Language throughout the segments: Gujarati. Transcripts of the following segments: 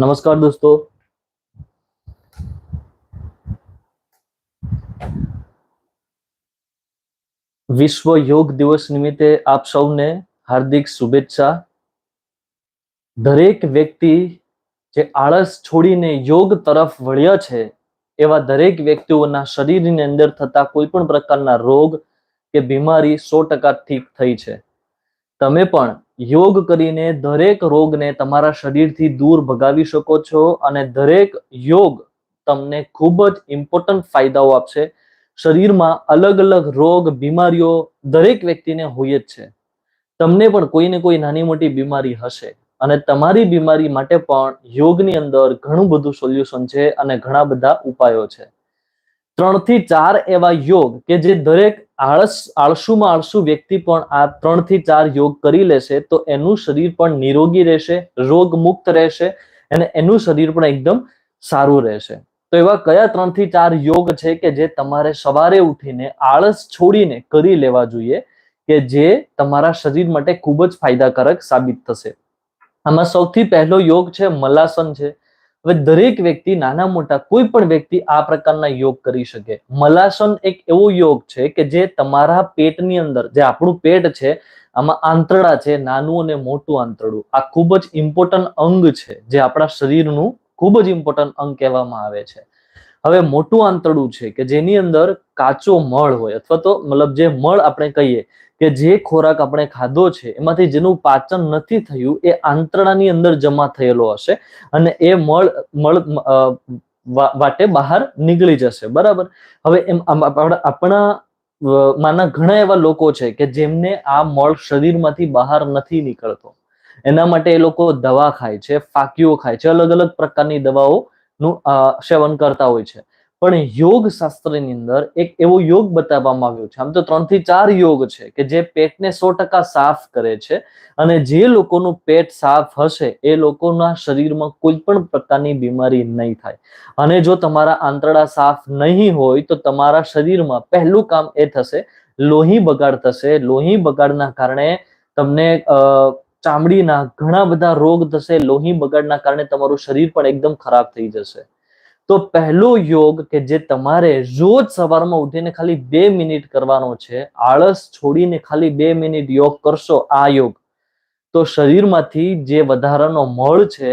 નમસ્કાર દોસ્તો. વિશ્વ યોગ દિવસ નિમિત્તે આપ સૌને હાર્દિક શુભેચ્છા. દરેક વ્યક્તિ જે આળસ છોડીને યોગ તરફ વળ્યા છે, એવા દરેક વ્યક્તિઓના શરીરની અંદર થતા કોઈ પણ પ્રકારના રોગ કે બીમારી સો ટકા ઠીક થઈ છે. તમે પણ યોગ કરીને દરેક રોગને તમારા શરીરથી દૂર ભગાવી શકો છો અને દરેક યોગ તમને ખૂબ જ ઇમ્પોર્ટન્ટ ફાયદાઓ આપશે. શરીરમાં અલગ અલગ રોગ, બીમારીઓ દરેક વ્યક્તિને હોય જ છે. તમને પણ કોઈને કોઈ નાની મોટી બીમારી હશે અને તમારી બીમારી માટે પણ યોગની અંદર ઘણું બધું સોલ્યુશન છે અને ઘણા બધા ઉપાયો છે. ત્રણથી ચાર એવા યોગ કે જે દરેક આળસ, આળસુમાં આળસુ વ્યક્તિ પણ આ ત્રણથી ચાર યોગ કરી લેશે, તો એનું શરીર પણ નિરોગી રહેશે રોગ મુક્ત રહેશે અને એનું શરીર પણ એકદમ સારું રહેશે. તો એવા કયા ત્રણથી ચાર યોગ છે કે જે તમારે સવારે ઉઠીને આળસ છોડીને કરી લેવા જોઈએ, કે જે તમારા શરીર માટે ખૂબ જ ફાયદાકારક સાબિત થશે? આમાં સૌથી પહેલો યોગ છે મલાસન છે. હવે દરેક વ્યક્તિ, નાના મોટા કોઈ પણ વ્યક્તિ આ પ્રકારના યોગ કરી શકે. મલાસન એક એવો યોગ છે કે જે તમારા પેટની અંદર, જે આપણું પેટ છે, આમાં આંતરડા છે, નાનું અને મોટું આંતરડું. આ ખૂબ જ ઇમ્પોર્ટન્ટ અંગ છે, જે આપણા શરીરનું ખૂબ જ ઇમ્પોર્ટન્ટ અંગ કહેવામાં આવે છે. હવે મોટું આંતરડું છે કે જેની અંદર કાચો મળ હોય, અથવા તો મતલબ જે મળ આપણે કહીએ કે જે ખોરાક આપણે ખાધો છે, એમાંથી જેનું પાચન નથી થયું, એ આંતરડાની અંદર જમા થયેલો હશે અને એ મળ મળ વાટે બહાર નીકળી જશે. બરાબર? હવે એમ આપણા માના ઘણા એવા લોકો છે કે જેમને આ મળ શરીરમાંથી બહાર નથી નીકળતો. એના માટે એ લોકો દવા ખાય છે, ફાકીઓ ખાય છે અલગ અલગ પ્રકારની દવાઓનું સેવન કરતા હોય છે. પણ યોગ શાસ્ત્રની અંદર એક એવો યોગ બતાવવામાં આવ્યો છે. આમ તો ત્રણથી ચાર યોગ છે કે જે પેટને સો ટકા સાફ કરે છે અને જે લોકોનું પેટ સાફ હશે એ લોકોના શરીરમાં કોઈ પણ પ્રકારની બીમારી નહીં થાય. અને જો તમારા આંતરડા સાફ નહીં હોય તો તમારા શરીરમાં પહેલું કામ એ થશે, લોહી બગાડ થશે. લોહી બગાડના કારણે તમને ચામડીના ઘણા બધા રોગ થશે. લોહી બગાડના કારણે તમારું શરીર પણ એકદમ ખરાબ થઈ જશે. તો પહેલો યોગ કે જે તમારે રોજ સવારમાં ઉઠીને ખાલી બે મિનિટ કરવાનો છે, આળસ છોડીને ખાલી બે મિનિટ યોગ કરશો, આ યોગ. તો શરીરમાંથી જે વધારાનો મળ છે,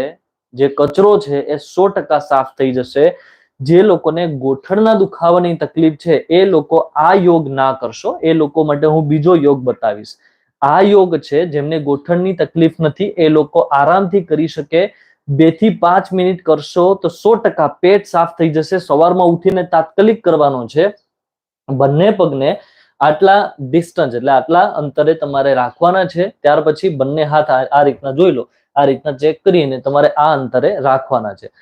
જે કચરો છે, એ સો ટકા સાફ થઈ જશે. જે લોકોને ગોઠણના દુખાવાની તકલીફ છે, એ લોકો આ યોગ ના કરશો, એ લોકો માટે હું બીજો યોગ બતાવીશ. આ યોગ છે, જેમને ગોઠણની તકલીફ નથી, એ લોકો આરામથી કરી શકે બેથી પાંચ મિનિટ કરશો તો સો ટકા પેટ સાફ થઈ જશે. સવારમાં ઉઠીને તાત્કાલિક કરવાનો છે. બંને પગને આટલા ડિસ્ટન્સ એટલે આટલા અંતરે તમારે રાખવાના છે. ત્યાર પછી બંને હાથ આ રીતના જોઈ લો. આ રીતના ચેક કરીને તમારે આ અંતરે રાખવાના છે.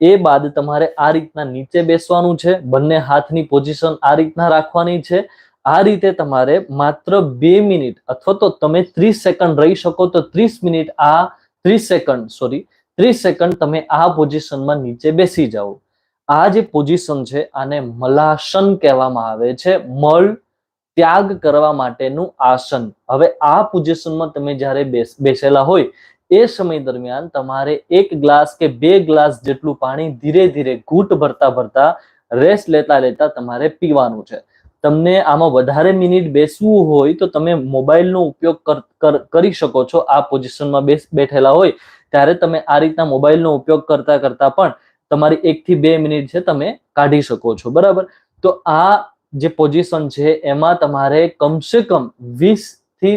એ બાદ તમારે આ રીતના નીચે બેસવાનું છે. બંને હાથની પોઝિશન આ રીતના રાખવાની છે. આ રીતે તમારે માત્ર બે મિનિટ અથવા તો તમે ત્રીસ સેકન્ડ રહી શકો તો ત્રીસ મિનિટ આ ત્રીસ સેકન્ડ સોરી ત્રીસ સેકન્ડ તમે આ પોઝિશનમાં નીચે બેસી જાઓ. આ જે પોઝિશન છે, આને મલાસન કહેવામાં આવે છે. મળ ત્યાગ કરવા માટેનું આસન. હવે આ પોઝિશનમાં તમે જ્યારે બેસ- બેસેલા હોય, એ સમય દરમિયાન તમારે એક ગ્લાસ કે બે ગ્લાસ જેટલું પાણી ધીરે ધીરે ઘૂંટ ભરતા ભરતા રેસ્ટ લેતા લેતા તમારે પીવાનું છે. તમને આમાં વધારે મિનિટ બેસવું હોય તો તમે મોબાઈલનો ઉપયોગ કરી શકો છો. આ પોઝિશનમાં બેસ, બેઠેલા હોય ત્યારે તમે આ રીતના મોબાઈલનો ઉપયોગ કરતા કરતા પણ તમારી એકથી બે મિનિટ છે તમે કાઢી શકો છો, બરાબર? તો આ જે પોઝિશન છે એમાં તમારે કમસે કમ વીસથી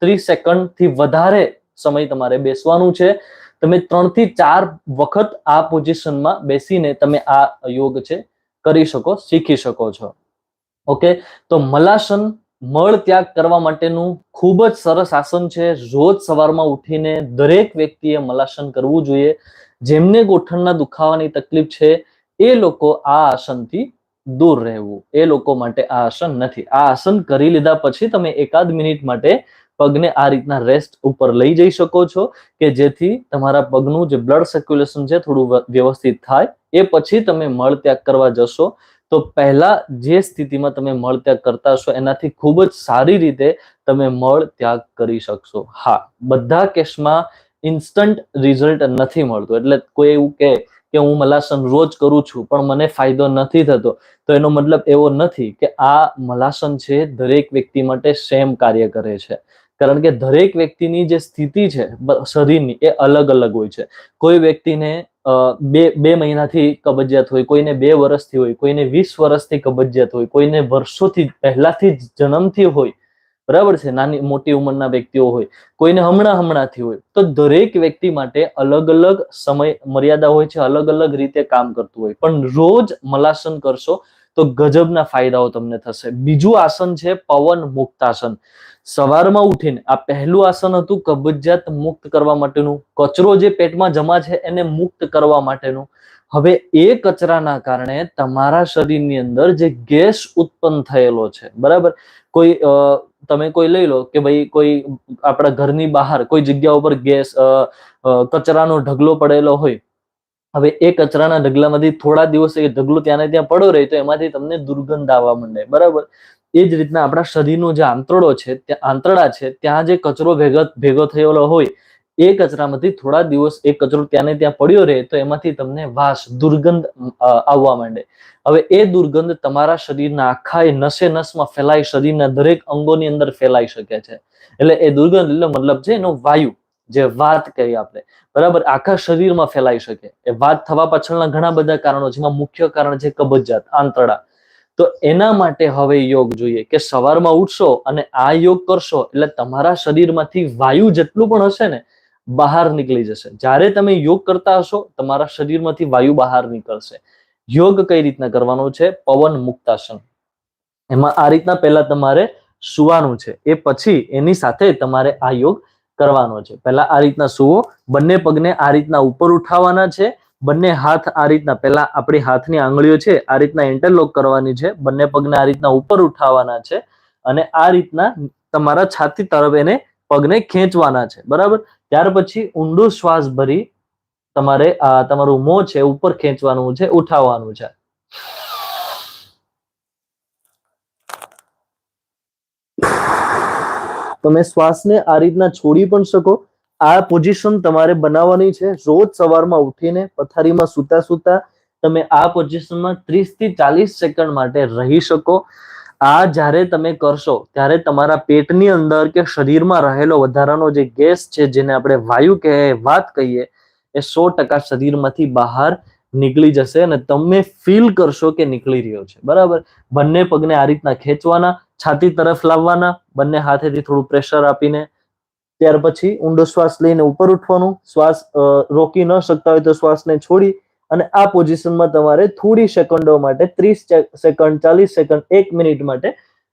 ત્રીસ સેકન્ડથી વધારે સમય તમારે બેસવાનું છે. તમે ત્રણથી ચાર વખત આ પોઝિશનમાં બેસીને તમે આ યોગ છે કરી શકો, શીખી શકો છો. ઓકે? તો મલાસન મળ ત્યાગ કરવા માટેનું ખૂબ જ સરસ આસન છે. રોજ સવારમાં ઉઠીને દરેક વ્યક્તિએ મલાસન કરવું જોઈએ. જેમને ગોઠણના દુખાવાની તકલીફ છે, એ લોકો આ આસનથી દૂર રહેવું. એ લોકો માટે આ આસન નથી. આ આસન કરી લીધા પછી તમે એકાદ મિનિટ માટે પગને આ રીતના રેસ્ટ ઉપર લઈ જઈ શકો છો કે જેથી તમારા પગનું જે બ્લડ સર્ક્યુલેશન છે, થોડું વ્યવસ્થિત થાય. એ પછી તમે મળ ત્યાગ કરવા જશો. તો પહેલા જે સ્થિતિમાં તમે મળ ત્યાગ કરતા હશો, એનાથી ખૂબ જ સારી રીતે તમે મળ ત્યાગ કરી શકશો. હા, બધા કેસમાં ઇન્સ્ટન્ટ રિઝલ્ટ નથી મળતું. એટલે કોઈ એવું કહે કે હું મલાસન રોજ કરું છું, પણ મને ફાયદો નથી થતો, તો એનો મતલબ એવો નથી કે આ મલાસન છે દરેક વ્યક્તિ માટે સેમ કાર્ય કરે છે. કારણ કે દરેક વ્યક્તિની જે સ્થિતિ છે શરીરની, એ અલગ અલગ હોય છે. કોઈ વ્યક્તિને બે બે મહિનાથી કબજિયાત હોય, કોઈને બે વર્ષથી હોય, કોઈને વીસ વર્ષથી કબજિયાત હોય, કોઈને વર્ષોથી પહેલાથી જ જન્મથી હોય, બરાબર છે? નાની, મોટી ઉંમરના વ્યક્તિઓ હોય, કોઈને હમણાં હમણાંથી હોય, તો દરેક વ્યક્તિ માટે અલગ અલગ સમય, મર્યાદા હોય છે, અલગ અલગ રીતે કામ કરતું હોય. પણ રોજ મલાસન કરશો તો ગજબના ફાયદાઓ તમને થશે. બીજું આસન છે પવન મુક્તાસન. સવારમાં ઉઠીને આ પહેલું આસન હતું કબજિયાત મુક્ત કરવા માટેનું. કચરો જે પેટમાં જમા છે એને મુક્ત કરવા માટેનું. હવે એ કચરાના કારણે તમારા શરીરની અંદર જે ગેસ ઉત્પન્ન થયેલો છે, બરાબર? કોઈ તમે કોઈ લઈ લો કે ભાઈ કોઈ આપણા ઘરની બહાર કોઈ જગ્યા ઉપર ગેસ કચરાનો ઢગલો પડેલો હોય હવે એ કચરાના ઢગલામાંથી થોડા દિવસ એ ઢગલો ત્યાં ને ત્યાં પડ્યો રહે તો એમાંથી તમને દુર્ગંધ આવવા માંડે, બરાબર? એ જ રીતના આપણા શરીરનો જે આંતરડો છે, ત્યાં આંતરડા છે, ત્યાં જે કચરો ભેગો ભેગો થયેલો હોય, એ કચરામાંથી થોડા દિવસ એ કચરો ત્યાં ત્યાં પડ્યો રહે તો એમાંથી તમને વાસ, દુર્ગંધ આવવા માંડે. હવે એ દુર્ગંધ તમારા શરીરના આખા એ નસે નસમાં ફેલાઈ શરીરના દરેક અંગોની અંદર ફેલાઈ શકે છે. એટલે એ દુર્ગંધ એટલે મતલબ છે એનો વાયુ, જે વાત કહીએ આપણે. બરાબર? આખા શરીરમાં ફેલાઈ શકે. એ વાત થવા પાછળના ઘણા બધા કારણો જેમાં મુખ્ય કારણ છે કબજિયાત, આંતરડા. તો એના માટે હવે યોગ જોઈએ કે સવારમાં ઉઠશો અને આ યોગ કરશો એટલે તમારા શરીરમાંથી વાયુ જેટલું પણ હશે ને, બહાર નીકળી જશે. જ્યારે તમે યોગ કરતા હશો, તમારા શરીરમાંથી વાયુ બહાર નીકળશે. યોગ કઈ રીતના કરવાનો છે? પવન મુક્તાસન. એમાં આ રીતના પહેલા તમારે સુવાનું છે. એ પછી એની સાથે તમારે આ યોગ કરવાનો છે. પહેલા આ રીતના સુવો, બંને પગને આ રીતના ઉપર ઉઠાવવાના છે. બંને હાથ આ રીતના, પહેલા આપણી હાથની આંગળીઓ છે, આ રીતના ઇન્ટરલોક કરવાની છે. બંને પગને આ રીતના ઉપર ઉઠાવવાના છે અને આ રીતના તમારા છાતી તરફ એને પગને ખેંચવાના છે. બરાબર? ત્યાર પછી ઊંડો શ્વાસ ભરી તમારે તમારું મોં છે, ઉપર ખેંચવાનું છે, ઉઠાવવાનું છે. તમે શ્વાસને આ રીતના છોડી પણ શકો. આ પોઝિશન તમારે બનાવવાની છે. રોજ સવારમાં ઉઠીને પથારીમાં સૂતા સૂતા તમે આ પોઝિશનમાં ત્રીસથી ચાલીસ સેકન્ડ માટે રહી શકો. આ જ્યારે તમે કરશો, ત્યારે તમારા પેટની અંદર કે શરીરમાં રહેલો વધારાનો જે ગેસ છે, જેને આપણે વાયુ કહે, વાત કહીએ, એ સો ટકા શરીરમાંથી બહાર નીકળી જશે અને તમે ફીલ કરશો કે નીકળી રહ્યો છે. બરાબર? બંને પગને આ રીતના ખેંચવાના, છાતી તરફ લાવવાના, બંને હાથેથી થોડું પ્રેશર આપીને, ત્યાર પછી ઊંડો શ્વાસ લઈને ઉપર ઉઠવાનું, શ્વાસ રોકી ન શકતા હોય તો શ્વાસને છોડી અને આ પોઝિશનમાં તમારે થોડી સેકન્ડો માટે ત્રીસ સેકન્ડ ચાલીસ સેકન્ડ એક મિનિટ માટે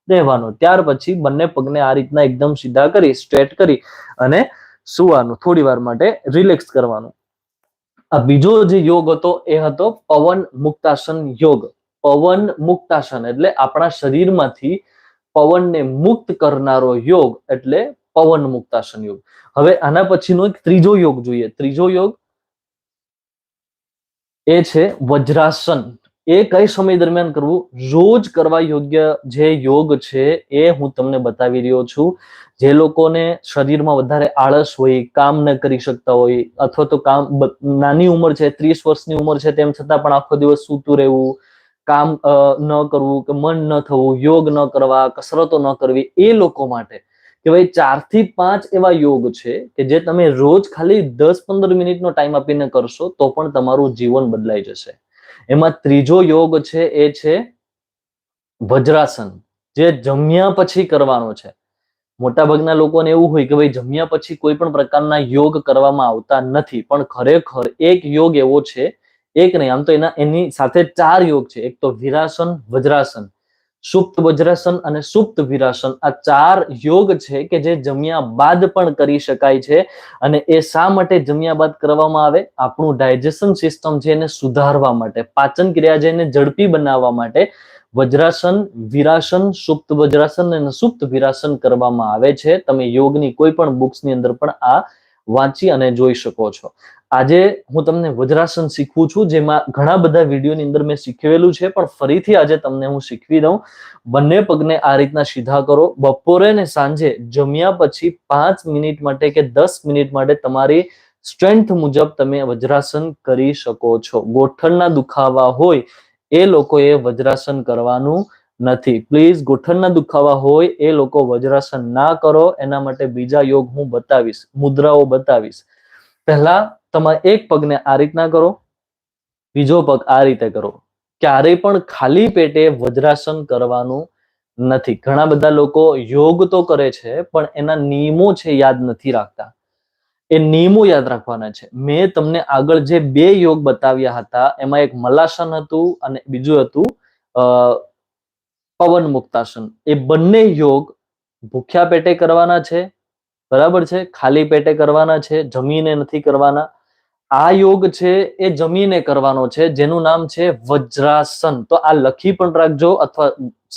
રહેવાનું. ત્યાર પછી બંને પગને આ રીતના એકદમ સીધા કરી સ્ટ્રેટ કરી અને સુવાનું થોડી વાર માટે રિલેક્સ કરવાનું. આ બીજો જે યોગ હતો એ હતો પવન મુક્તાસન યોગ. પવન મુક્તાસન એટલે આપણા શરીરમાંથી પવનને મુક્ત કરનારો યોગ એટલે પવન મુક્તાસન યોગ. હવે આના પછીનો એક ત્રીજો યોગ જોઈએ. ત્રીજો યોગ એ છે વજ્રાસન. એ કઈ સમય દરમિયાન કરવું? રોજ કરવા યોગ્ય જે યોગ છે એ હું તમને બતાવી રહ્યો છું. જે લોકોને શરીરમાં વધારે આળસ હોય, કામ ન કરી શકતા હોય, અથવા તો કામ નાની ઉંમર છે, ત્રીસ વર્ષની ઉંમર છે, તેમ છતાં પણ આખો દિવસ સૂતું રહેવું, કામ ન કરવું, કે મન ન થવું, યોગ ન કરવા, કસરતો ન કરવી, એ લોકો માટે. કે ભાઈ ચારથી પાંચ એવા યોગ છે કે જે તમે રોજ ખાલી દસ પંદર મિનિટનો ટાઈમ આપીને કરશો તો પણ તમારું જીવન બદલાઈ જશે. એમાં ત્રીજો યોગ છે, એ છે વજ્રાસન, જે જમ્યા પછી કરવાનો છે. મોટાભાગના લોકોને એવું હોય કે ભાઈ જમ્યા પછી કોઈ પણ પ્રકારના યોગ કરવામાં આવતા નથી, પણ ખરેખર એક યોગ એવો છે, એક નહીં, આમ તો એના, એની સાથે ચાર યોગ છે. એક તો વિરાસન, વજ્રાસન. સુપ્ત વજ્રાસન અને સુપ્ત વિરાસન આ ચાર યોગ છે કે જે જમ્યા બાદ પણ કરી શકાય છે અને એ શા માટે જમ્યા બાદ કરવામાં આવે? આપણું ડાયજેશન સિસ્ટમ છે એને સુધારવા માટે, પાચન ક્રિયા છે એને ઝડપી બનાવવા માટે વજ્રાસન, વિરાસન, સુપ્ત વજ્રાસન અને સુપ્ત વિરાસન કરવામાં આવે છે. તમે યોગની કોઈ પણ બુક્સની અંદર પણ આ વાંચી અને જોઈ શકો છો. આજે હું તમને વજ્રાસન શીખવું છું, જેમાં ઘણા બધા વિડીયોની અંદર મેં શીખવેલું છે, પણ ફરીથી આજે તમને હું શીખવી દઉં. બંને પગને આ રીતના સીધા કરો. બપોરે ને સાંજે જમ્યા પછી પાંચ મિનિટ માટે કે દસ મિનિટ માટે તમારી સ્ટ્રેન્થ મુજબ તમે વજ્રાસન કરી શકો છો. ગોઠણના દુખાવા હોય એ લોકોએ વજ્રાસન કરવાનું નથી. પ્લીઝ ગોઠણના દુખાવા હોય એ લોકો વજ્રાસન ના કરો. એના માટે બીજા યોગ હું બતાવીશ, મુદ્રાઓ બતાવીશ. પહેલા તમે એક પગને આ રીતના કરો, બીજો પગ આ રીતે કરો. ક્યારેય પણ ખાલી પેટે વજ્રાસન કરવાનું નથી. ઘણા બધા લોકો યોગ તો કરે છે, પણ એના નિયમો છે યાદ નથી રાખતા. એ નિયમો યાદ રાખવાના છે. મેં તમને આગળ જે બે યોગ બતાવ્યા હતા, એમાં એક મલાસન હતું અને બીજું હતું પવન મુક્તાસન. એ બંને યોગ ભૂખ્યા પેટે કરવાના છે બરાબર છે? ખાલી પેટે કરવાના છે, જમીને નથી કરવાના. આ યોગ છે એ જમીને કરવાનો છે, જેનું નામ છે વજ્રાસન. તો આ લખી પણ રાખજો અથવા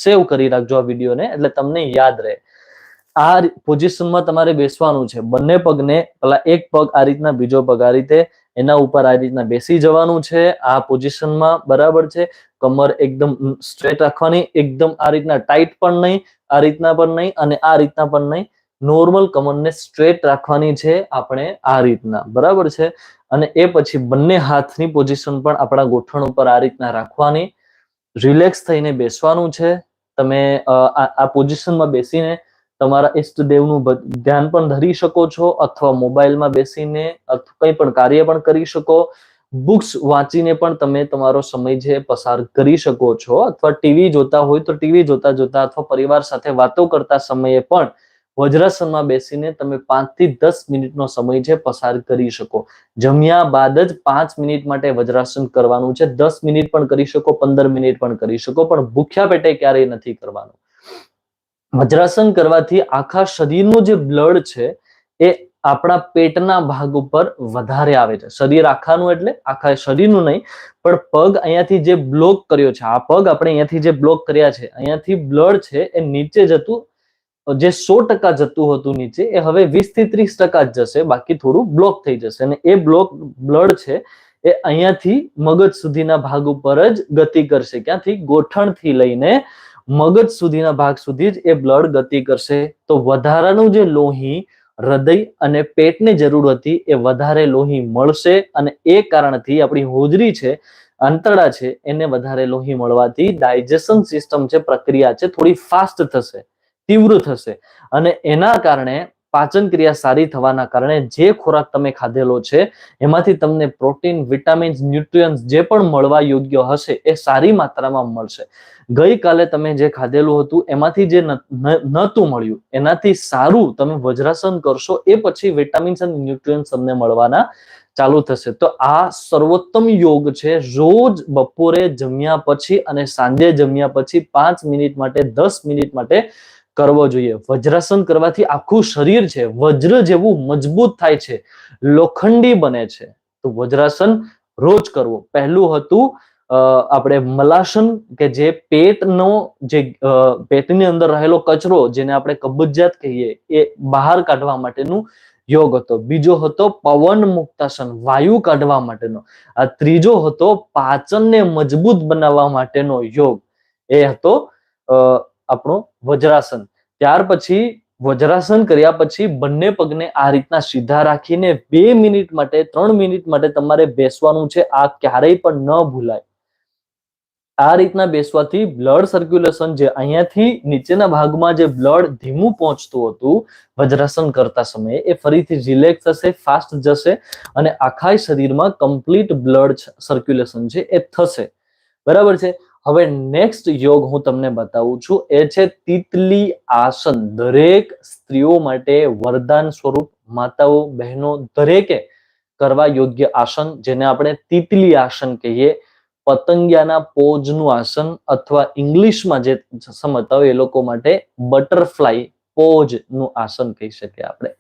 સેવ કરી રાખજો આ વિડીયોને, એટલે તમને યાદ રહે. આ પોઝિશનમાં તમારે બેસવાનું છે. બંને પગને, પેલા એક પગ આ રીતના, બીજો પગ આ રીતે, એના ઉપર આ રીતના બેસી જવાનું છે. આ પોઝિશનમાં બરાબર છે. કમર એકદમ સ્ટ્રેટ રાખવાની, એકદમ આ રીતના ટાઈટ પણ નહીં, આ રીતના પણ નહીં અને આ રીતના પણ નહીં. નોર્મલ કમરને સ્ટ્રેટ રાખવાની છે આપણે આ રીતના. બરાબર છે? અને એ પછી બંને હાથની પોઝિશન પણ આપણા ગોઠણ ઉપર આ રીતના રાખવાની. રિલેક્સ થઈને બેસવાનું છે. તમે આ પોઝિશનમાં બેસીને તમારા ઈષ્ટદેવનું ધ્યાન પણ ધરી શકો છો અથવા મોબાઈલમાં બેસીને અથવા કંઈ પણ કાર્ય પણ કરી શકો. બુક્સ વાંચીને પણ તમે તમારો સમય છે પસાર કરી શકો છો. અથવા ટીવી જોતા હોય તો ટીવી જોતા જોતા અથવા પરિવાર સાથે વાતો કરતા સમયે પણ વજ્રાસનમાં બેસીને તમે પાંચથી દસ મિનિટનો સમય છે પસાર કરી શકો. જમ્યા બાદ જ પાંચ મિનિટ માટે વજ્રાસન કરવાનું છે. દસ મિનિટ પણ કરી શકો, પંદર મિનિટ પણ કરી શકો, પણ ભૂખ્યા પેટે ક્યારેય નથી કરવાનું. વજ્રાસન કરવાથી આખા શરીરનું જે બ્લડ છે એ આપણા પેટના ભાગ ઉપર વધારે આવે છે. શરીર આખાનું એટલે આખા શરીરનું નહીં, પણ પગ અહીંયાથી જે બ્લોક કર્યો છે, આ પગ આપણે અહીંયાથી જે બ્લોક કર્યા છે, અહીંયાથી બ્લડ છે એ નીચે જતું જે સો ટકા જતું હતું નીચે, એ હવે વીસથી ત્રીસ ટકા જ જશે, બાકી થોડું બ્લોક થઈ જશે. અને એ બ્લોક બ્લડ છે, એ અહીંયાથી મગજ સુધીના ભાગ ઉપર જ ગતિ કરશે. ક્યાંથી? ગોઠણથી લઈને મગજ સુધીના ભાગ સુધી જ એ બ્લડ ગતિ કરશે. તો વધારાનું જે લોહી, હૃદય અને પેટને જરૂર હતી, એ વધારે લોહી મળશે અને એ કારણથી આપણી હોજરી છે, આંતરડા છે, એને વધારે લોહી મળવાથી ડાયજેશન સિસ્ટમ છે, પ્રક્રિયા છે, થોડી ફાસ્ટ થશે. તીવ્ર થશે. અને એના કારણે પાચન ક્રિયા સારી થવાના કારણે જે ખોરાક તમે ખાધેલો છે, એમાંથી તમને પ્રોટીન, વિટામિન્સ, ન્યુટ્રિયન્સ જે પણ મળવા યોગ્ય હશે એ સારી માત્રામાં મળશે. ગઈકાલે તમે જે ખાધેલું હતું, એમાંથી જે નહોતું મળ્યું, એનાથી સારું તમે વજ્રાસન કરશો એ પછી વિટામિન્સ અને ન્યુટ્રિયન્સ તમને મળવાના ચાલુ થશે. તો આ સર્વોત્તમ યોગ છે, રોજ બપોરે જમ્યા પછી અને સાંજે જમ્યા પછી પાંચ મિનિટ માટે, દસ મિનિટ માટે કરવો જોઈએ. વજ્રાસન કરવાથી આખું શરીર છે, વજ્ર જેવું મજબૂત થાય છે, લોખંડી બને છે. તો વજ્રાસન રોજ કરવું. પહેલું હતું આપણે મલાસન કે જે પેટનો જે પેટની અંદર રહેલો કચરો જેને આપણે કબજિયાત કહીએ, એ બહાર કાઢવા માટેનું યોગ હતો. બીજો હતો પવન મુક્તાસન, વાયુ કાઢવા માટેનો. આ ત્રીજો હતો પાચનને મજબૂત બનાવવા માટેનો યોગ. એ હતો આપણો વજ્રાસન. ત્યાર પછી વજ્રાસન કર્યા પછી બંને પગને આ રીતના સીધા રાખીને બે મિનિટ માટે, ત્રણ મિનિટ માટે તમારે બેસવાનું છે. આ ક્યારેય પણ ન ભૂલાય. આ રીતના બેસવાથી બ્લડ સર્ક્યુલેશન જે અહીંયાથી નીચેના ભાગમાં જે બ્લડ ધીમું પહોંચતું હતું, વજ્રાસન કરતા સમયે એ ફરીથી રિલેક્સ થશે ફાસ્ટ જશે અને આખા શરીરમાં કમ્પ્લીટ બ્લડ સર્ક્યુલેશન છે એ થશે. બરાબર છે? હવે નેક્સ્ટ યોગ હું તમને બતાવું છું, એ છે તિતલી આસન. દરેક સ્ત્રીઓ માટે વરદાન સ્વરૂપ માતાઓ, બહેનો દરેકે કરવા યોગ્ય આસન, જેને આપણે તિતલી આસન કહીએ. પતંગિયાના પોજનું આસન અથવા ઇંગ્લિશમાં જે સમજતા હોય એ લોકો માટે બટરફ્લાય પોજનું આસન કહી શકીએ આપણે.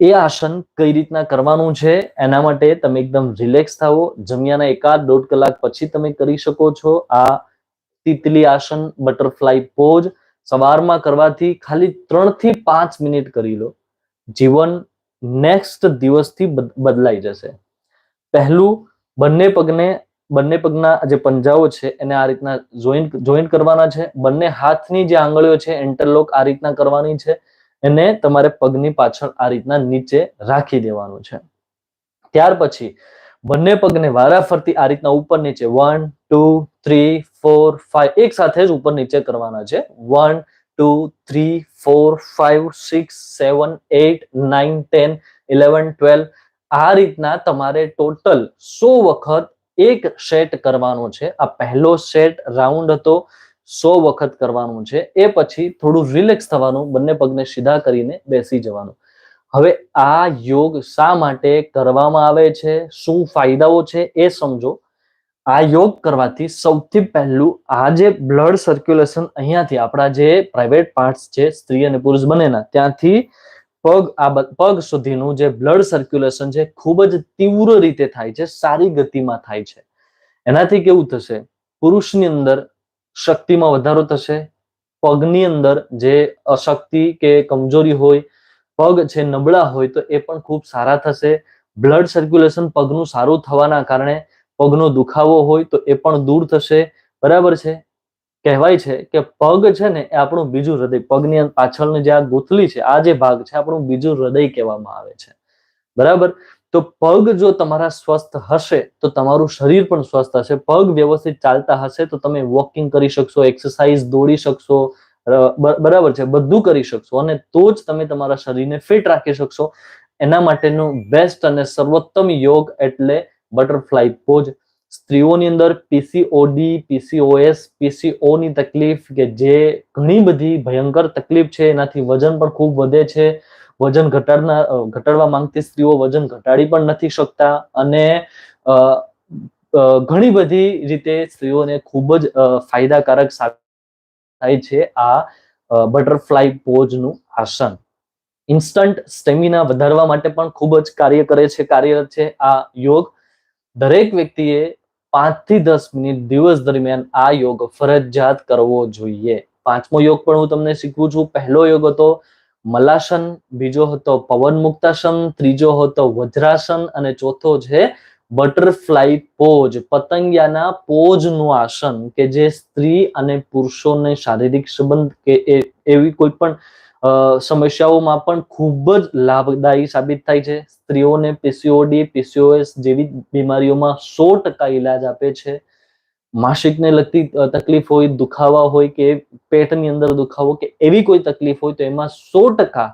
એ આસન કઈ રીતના કરવાનું છે, એના માટે તમે એકદમ રિલેક્સ થાઓ. જમ્યાના એકાદ દોઢ કલાક પછી તમે કરી શકો છો આ તિતલી આસન બટરફ્લાય પોઝ સવારમાં કરવાથી ખાલી ત્રણથી પાંચ મિનિટ કરી લો. જીવન નેક્સ્ટ દિવસથી બદ- બદલાઈ જશે. પહેલું, બંને પગને, બંને પગના જે પંજાઓ છે એને આ રીતના જોઈન્ટ જોઈન્ટ કરવાના છે. બંને હાથની જે આંગળીઓ છે એન્ટરલોક આ રીતના કરવાની છે. એને તમારે પગની પાછળ આ રીતના નીચે રાખી દેવાનું છે. ત્યાર પછી બંને પગને વારાફરતી આ રીતના ઉપર નીચે one two three four five એક સાથે જ ઉપર નીચે કરવાના છે. One two three four five six seven eight nine ten eleven twelve આ રીતના તમારે ટોટલ સો વખત એક સેટ કરવાનો છે. આ પહેલો સેટ રાઉન્ડ હતો. સો વખત કરવાનું છે. એ પછી થોડું રિલેક્સ થવાનું, બંને પગને સીધા કરીને બેસી જવાનું. હવે આ યોગ શા માટે કરવામાં આવે છે? શું ફાયદાઓ છે? એ સમજો. આ યોગ કરવાથી સૌથી પહેલું આ જે બ્લડ સર્ક્યુલેશન અહીંયાથી આપણા જે પ્રાઇવેટ પાર્ટસ છે, સ્ત્રી અને પુરુષ બંનેના, ત્યાંથી પગ આ પગ સુધીનું જે બ્લડ સર્ક્યુલેશન છે, ખૂબ જ તીવ્ર રીતે થાય છે, સારી ગતિમાં થાય છે. એનાથી કેવું થશે? પુરુષની અંદર શક્તિમાં વધારો થશે. પગની અંદર જે અશક્તિ કે કમજોરી હોય, પગ છે નબળા હોય, તો એ પણ ખૂબ સારા થશે. બ્લડ સર્ક્યુલેશન પગનું સારું થવાના કારણે પગનો દુખાવો હોય, તો એ પણ દૂર થશે. બરાબર છે? કહેવાય છે કે પગ છે ને, એ આપણું બીજું હૃદય. પગની પાછળની જે આ ગોથલી છે, આ જે ભાગ છે, આપણું બીજું હૃદય કહેવામાં આવે છે. બરાબર? તો પગ જો તમારા સ્વસ્થ હશે, તો તમારું શરીર પણ સ્વસ્થ હશે. પગ વ્યવસ્થિત ચાલતા હશે, તો તમે વોકિંગ કરી શકશો એક્સરસાઇઝ દોડી શકશો બરાબર છે, બધું કરી શકશો અને તો જ તમે તમારા શરીરને ફિટ રાખી શકશો. એના માટેનું બેસ્ટ અને સર્વોત્તમ યોગ એટલે બટરફ્લાય પોઝ સ્ત્રીઓની અંદર પીસીઓડી પીસીઓએસ પીસીઓની તકલીફ કે જે ઘણી બધી ભયંકર તકલીફ છે, એનાથી વજન પણ ખૂબ વધે છે. વજન ઘટાડના ઘટાડવા માંગતી સ્ત્રીઓ વજન ઘટાડી પણ નથી શકતા અને ઘણી બધી રીતે સ્ત્રીઓને ખૂબ જ ફાયદાકારક થાય છે આ બટરફ્લાય પોઝનું આસન. ઇન્સ્ટન્ટ સ્ટેમિના વધારવા માટે પણ ખૂબ જ કાર્ય કરે છે, કાર્યરત છે આ યોગ. દરેક વ્યક્તિએ પાંચથી દસ મિનિટ દિવસ દરમિયાન આ યોગ ફરજિયાત કરવો જોઈએ. પાંચમો યોગ પણ હું તમને શીખવું છું. પહેલો યોગ હતો મલાસન બીજો હતો પવન મુક્તાસન, ત્રીજો હતો વજ્રાસન અને ચોથો છે બટરફ્લાય પોજ, પતંગિયાના પોજનું આસન કે જે સ્ત્રી અને પુરુષોને શારીરિક સંબંધ કે એવી કોઈ પણ સમસ્યાઓમાં પણ ખૂબ જ લાભદાયી સાબિત થાય છે. સ્ત્રીઓને પીસીઓડી પીસીઓએસ જેવી બીમારીઓમાં સો ટકા ઈલાજ આપે છે. માસિકને લગતી તકલીફ હોય, દુખાવા હોય કે પેટની અંદર દુખાવો કે એવી કોઈ તકલીફ હોય તો એમાં સો ટકા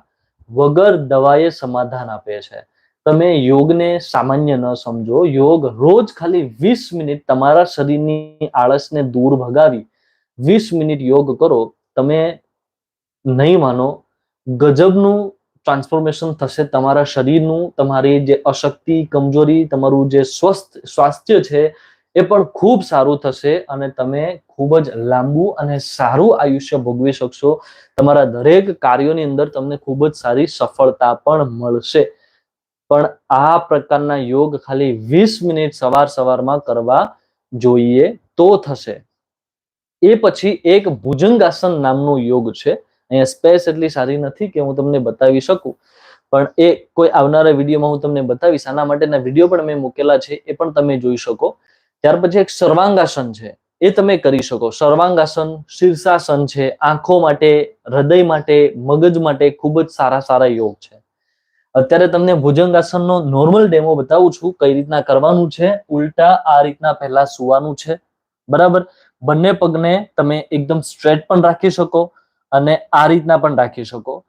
વગર દવાએ સમાધાન આપે છે. તમે યોગને સામાન્ય ન સમજો. યોગ રોજ ખાલી વીસ મિનિટ તમારા શરીરની આળસને દૂર ભગાવી વીસ મિનિટ યોગ કરો. તમે નહીં માનો, ગજબનું ટ્રાન્સફોર્મેશન થશે તમારા શરીરનું, તમારી જે અશક્તિ, કમજોરી, તમારું જે સ્વસ્થ, સ્વાસ્થ્ય છે એ પણ ખૂબ સારું થશે અને તમે ખૂબ જ લાંબુ અને સારું આયુષ્ય ભોગવી શકશો. તમારા દરેક કાર્યોની અંદર તમને ખૂબ જ સારી સફળતા પણ મળશે. પણ આ પ્રકારના યોગ ખાલી વીસ મિનિટ સવાર સવારમાં કરવા જોઈએ તો થશે. એ પછી એક ભુજંગાસન નામનો યોગ છે. અહીંયા સ્પેસ એટલી સારી નથી કે હું તમને બતાવી શકું. પણ એ કોઈ આવનારા વિડીયોમાં હું તમને બતાવીશ. આના માટેના વીડિયો પણ મેં મૂકેલા છે. એ પણ તમે જોઈ શકો. ત્યાર પછી એક સર્વાંગાસન છે. એ તમે કરી શકો. સર્વાંગાસન શીર્ષાસન છે. આંખો માટે, હૃદય માટે, મગજ માટે ખૂબ જ સારા સારા યોગ છે. અત્યારે તમને ભુજંગાસનનો નોર્મલ ડેમો બતાવું છું, કઈ રીતના કરવાનું છે, ઉલટા આ રીતના પહેલા સુવાનું છે. બરાબર? બંને પગને તમે એકદમ સ્ટ્રેટ પણ રાખી શકો અને આ રીતના પણ રાખી શકો.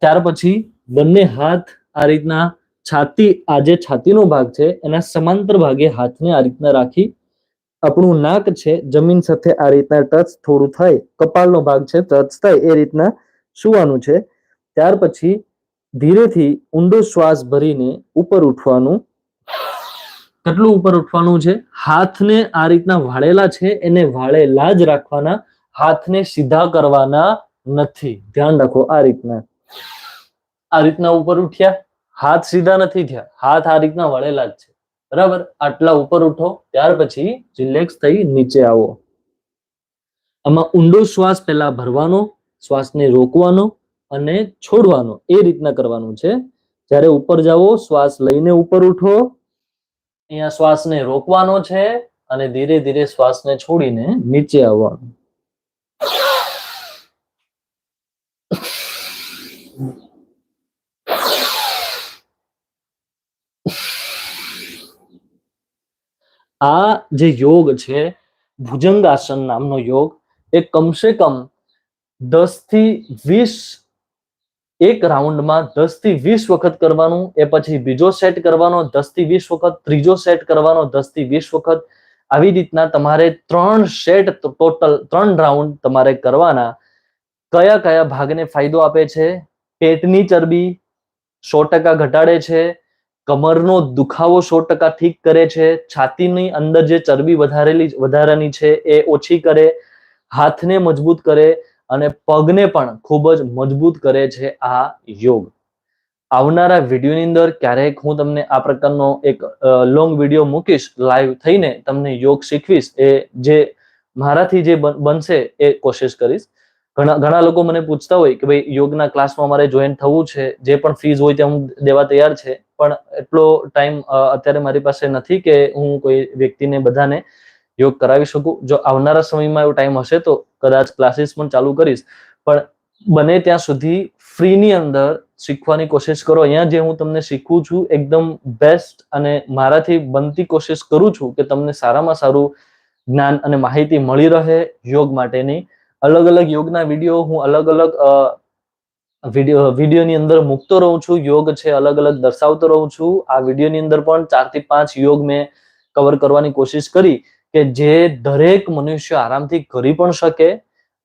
ત્યાર પછી બંને હાથ આ રીતના છાતી, આ જે છાતીનો ભાગ છે, એના સમાંતર ભાગે હાથને આ રીતના રાખી આપણું નાક છે, જમીન સાથે આ રીતના ટચ થોડું થાય, કપાળનો ભાગ છે ટચ થાય, એ રીતના સુવાનું છે. ત્યાર પછી ધીરેથી ઊંડો શ્વાસ ભરીને ઉપર ઉઠવાનું. કેટલું ઉપર ઉઠવાનું છે? હાથને આ રીતના વાળેલા છે, એને વાળેલા જ રાખવાના, હાથને સીધા કરવાના નથી. ધ્યાન રાખો, આ રીતના. આ રીતના ઉપર ઉઠ્યા, હાથ સીધા નથી થયા, હાથ આ રીતના વળેલા જ છે. બરાબર? આટલા ઉપર ઉઠો, ત્યાર પછી રિલેક્સ થઈ નીચે આવો. આમાં ઊંડો શ્વાસ પહેલા ભરવાનો, શ્વાસને રોકવાનો અને છોડવાનો, એ રીતના કરવાનું છે. જ્યારે ઉપર જાઓ, શ્વાસ લઈને ઉપર ઉઠો. અહીંયા શ્વાસને રોકવાનો છે અને ધીરે ધીરે શ્વાસને છોડીને નીચે આવવાનું. આ જે યોગ છે, ભુજંગાસન નામનો યોગ, એ કમસે કમ દસથી વીસ એક રાઉન્ડમાં દસથી વીસ વખત કરવાનું, એ પછી બીજો સેટ કરવાનો દસથી વીસ વખત, ત્રીજો સેટ કરવાનો દસથી વીસ વખત. આવી રીતના તમારે ત્રણ સેટ ટોટલ, ત્રણ રાઉન્ડ તમારે કરવાના. કયા કયા ભાગને ફાયદો આપે છે? પેટની ચરબી સો ટકા ઘટાડે છે. કમરનો દુખાવો સો ટકા ઠીક કરે છે, છાતીની અંદર જે ચરબી વધારેલી વધારાની છે એ ઓછી કરે, હાથને મજબૂત કરે અને પગને પણ ખૂબ જ મજબૂત કરે છે આ યોગ. આવનારા વિડીયોની અંદર ક્યારેક હું તમને આ પ્રકારનો એક લોંગ વીડિયો મૂકીશ લાઈવ થઈને તમને યોગ શીખવીશ, એ જે મારાથી જે બન- બનશે એ કોશિશ કરીશ. ઘણા ઘણા લોકો મને પૂછતા હોય કે ભાઈ યોગના ક્લાસમાં મારે જોઈન થવું છે, જે પણ ફીઝ હોય તે હું દેવા તૈયાર છે. પણ એટલો ટાઈમ અત્યારે મારી પાસે નથી કે હું કોઈ વ્યક્તિને બધાને યોગ કરાવી શકું. જો આવનારા સમયમાં એવો ટાઈમ હશે તો કદાચ ક્લાસીસ પણ ચાલુ કરીશ. પણ બને ત્યાં સુધી ફ્રીની અંદર શીખવાની કોશિશ કરો. અહીંયા જે હું તમને શીખું છું, એકદમ બેસ્ટ અને મારાથી બનતી કોશિશ કરું છું કે તમને સારામાં સારું જ્ઞાન અને માહિતી મળી રહે યોગ માટેની. અલગ અલગ યોગના વીડિયો હું અલગ અલગ વીડિયો વિડીયોની અંદર મૂકતો રહું છું. યોગ છે અલગ અલગ દર્શાવતો રહું છું. આ વિડીયોની અંદર પણ ચારથી પાંચ યોગ મેં કવર કરવાની કોશિશ કરી કે જે દરેક મનુષ્ય આરામથી કરી પણ શકે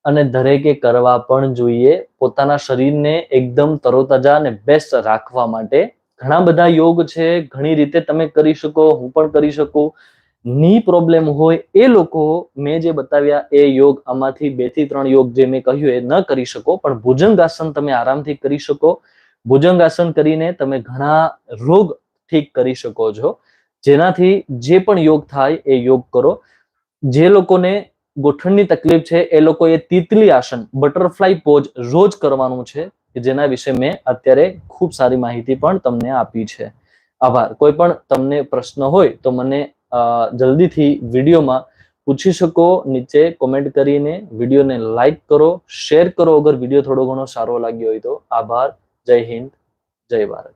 અને દરેકે કરવા પણ જોઈએ. પોતાના શરીરને એકદમ તરોતાજા અને બેસ્ટ રાખવા માટે ઘણા બધા યોગ છે. ઘણી રીતે તમે કરી શકો, હું પણ કરી શકું. ની પ્રોબ્લેમ હોય એ લોકો મેં જે બતાવ્યા એ યોગ આમાંથી બેથી ત્રણ યોગ જે મેં કહ્યું એ ન કરી શકો, પણ ભુજંગાસન તમે આરામથી કરી શકો. ભુજંગાસન કરીને તમે ઘણા રોગ ઠીક કરી શકો છો. જેનાથી જે પણ યોગ થાય એ યોગ કરો. જે લોકોને ગોઠણની તકલીફ છે એ લોકોએ તીતલી આસન બટરફ્લાય પોઝ રોજ કરવાનું છે જેના વિશે મેં અત્યારે ખૂબ સારી માહિતી પણ તમને આપી છે. આભાર. કોઈ પણ તમને પ્રશ્ન હોય તો મને જલ્દીથી વિડીયોમાં પૂછી શકો, નીચે કોમેન્ટ કરીને વિડીયોને લાઈક કરો શેર કરો. અગર વીડિયો થોડો ઘણો સારો લાગ્યો હોય તો આભાર. જય હિન્દ, જય ભારત.